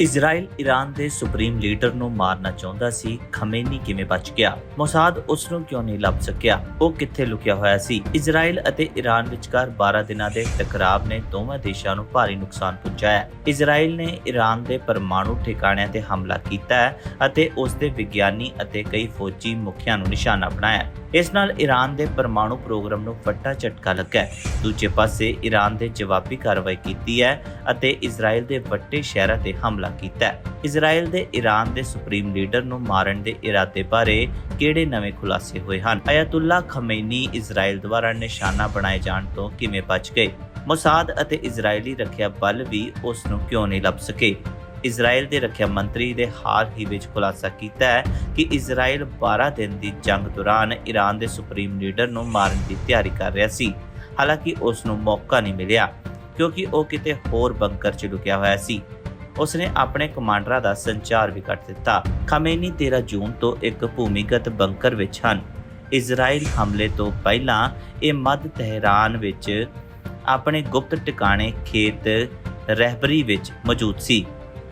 Israel Iran ਦੇ supreme leader ਨੂੰ ਮਾਰਨਾ ਚਾਹੁੰਦਾ ਸੀ, ਖਮੇਨੀ ਕਿਵੇਂ ਬਚ ਗਿਆ? ਮੋਸਾਦ ਉਸ ਨੂੰ ਕਿਉਂ ਨਹੀਂ ਲੱਭ ਸਕਿਆ? ਉਹ ਕਿੱਥੇ ਲੁਕਿਆ ਹੋਇਆ ਸੀ? ਇਜ਼ਰਾਈਲ ਅਤੇ ਈਰਾਨ ਵਿਚਕਾਰ 12 ਦਿਨਾਂ ਦੇ ਟਕਰਾਅ ਨੇ ਦੋਵਾਂ ਦੇਸ਼ਾਂ ਨੂੰ ਭਾਰੀ ਨੁਕਸਾਨ ਪਹੁੰਚਾਇਆ ਇਜ਼ਰਾਈਲ ਨੇ ਈਰਾਨ ਦੇ ਪਰਮਾਣੂ ਠਿਕਾਣਿਆਂ ਤੇ ਹਮਲਾ ਕੀਤਾ ਹੈ ਅਤੇ ਉਸ ਦੇ ਵਿਗਿਆਨੀ ਅਤੇ ਕਈ ਫੌਜੀ ਮੁਖੀਆਂ ਨੂੰ ਨਿਸ਼ਾਨਾ ਬਣਾਇਆ ਇਸ ਨਾਲ ਈਰਾਨ ਦੇ ਪਰਮਾਣੂ ਪ੍ਰੋਗਰਾਮ ਨੂੰ ਵੱਡਾ ਝਟਕਾ ਲੱਗਾ ਦੂਜੇ ਪਾਸੇ ਈਰਾਨ ਦੇ ਜਵਾਬੀ ਕਾਰਵਾਈ ਕੀਤੀ ਹੈ ਅਤੇ ਇਜ਼ਰਾਈਲ ਦੇ ਵੱਡੇ ਸ਼ਹਿਰਾਂ ਤੇ ਹਮਲਾ ਕੀਤਾ ਹੈ। ਇਜ਼ਰਾਈਲ ਦੇ ਈਰਾਨ ਦੇ ਸੁਪਰੀਮ ਲੀਡਰ ਨੂੰ ਮਾਰਨ ਦੇ ਇਰਾਦੇ ਬਾਰੇ ਕਿਹੜੇ ਨਵੇਂ ਖੁਲਾਸੇ ਹੋਏ ਹਨ? ਅਯਤੁੱਲਾ ਖਮੇਨੀ ਇਜ਼ਰਾਈਲ ਦੁਆਰਾ ਨਿਸ਼ਾਨਾ ਬਣਾਏ ਜਾਣ ਤੋਂ ਕਿਵੇਂ ਬਚ ਗਏ? ਮੋਸਾਦ ਅਤੇ ਇਜ਼ਰਾਈਲੀ ਰੱਖਿਆ ਬਲ ਵੀ ਉਸ ਨੂੰ ਕਿਉਂ ਨਹੀਂ ਲੱਭ ਸਕੇ? ਇਜ਼ਰਾਈਲ ਦੇ ਰੱਖਿਆ ਮੰਤਰੀ ਦੇ ਹਾਲ ਹੀ ਵਿੱਚ ਖੁਲਾਸਾ ਕੀਤਾ ਹੈ ਕਿ ਇਜ਼ਰਾਈਲ 12 ਦਿਨ ਦੀ ਜੰਗ ਦੌਰਾਨ ਈਰਾਨ ਦੇ ਸੁਪਰੀਮ ਲੀਡਰ ਨੂੰ ਮਾਰਨ ਦੀ ਤਿਆਰੀ ਕਰ ਰਿਹਾ ਸੀ। ਹਾਲਾਂਕਿ ਉਸ ਨੂੰ ਮੌਕਾ ਨਹੀਂ ਮਿਲਿਆ, ਕਿਉਂਕਿ ਉਹ ਕਿਤੇ ਹੋਰ ਬੰਕਰ 'ਚ ਲੁਕਿਆ ਹੋਇਆ ਸੀ। ਉਸਨੇ ਆਪਣੇ ਕਮਾਂਡਰਾਂ ਦਾ ਸੰਚਾਰ ਵੀ ਕੱਟ ਦਿੱਤਾ। ਖਮੇਨੀ 13 ਜੂਨ ਤੋਂ ਇੱਕ ਭੂਮੀਗਤ ਬੰਕਰ ਵਿੱਚ ਹਨ। ਇਜ਼ਰਾਈਲ ਹਮਲੇ ਤੋਂ ਪਹਿਲਾਂ ਇਹ ਮੱਧ ਤਹਿਰਾਨ ਵਿੱਚ ਆਪਣੇ ਗੁਪਤ ਟਿਕਾਣੇ ਖੇਤ ਰਹਿਬਰੀ ਵਿੱਚ ਮੌਜੂਦ ਸੀ।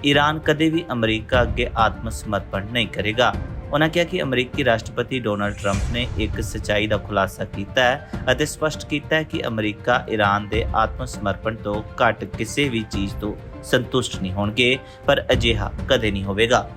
ਈਰਾਨ ਕਦੇ ਵੀ ਅਮਰੀਕਾ ਅੱਗੇ ਆਤਮ ਸਮਰਪਣ ਨਹੀਂ ਕਰੇਗਾ। ਉਹਨਾਂ ਕਿਹਾ ਕਿ ਅਮਰੀਕੀ ਰਾਸ਼ਟਰਪਤੀ ਡੋਨਾਲਡ ਟਰੰਪ ਨੇ ਇੱਕ ਸਚਾਈ ਦਾ ਖੁਲਾਸਾ ਕੀਤਾ ਹੈ ਅਤੇ ਸਪਸ਼ਟ ਕੀਤਾ ਹੈ ਕਿ ਅਮਰੀਕਾ ਈਰਾਨ ਦੇ ਆਤਮ ਸਮਰਪਣ ਤੋਂ ਘੱਟ ਕਿਸੇ ਵੀ ਚੀਜ਼ ਤੋਂ ਸੰਤੁਸ਼ਟ ਨਹੀਂ ਹੋਣਗੇ, ਪਰ ਅਜਿਹਾ ਕਦੇ ਨਹੀਂ ਹੋਵੇਗਾ।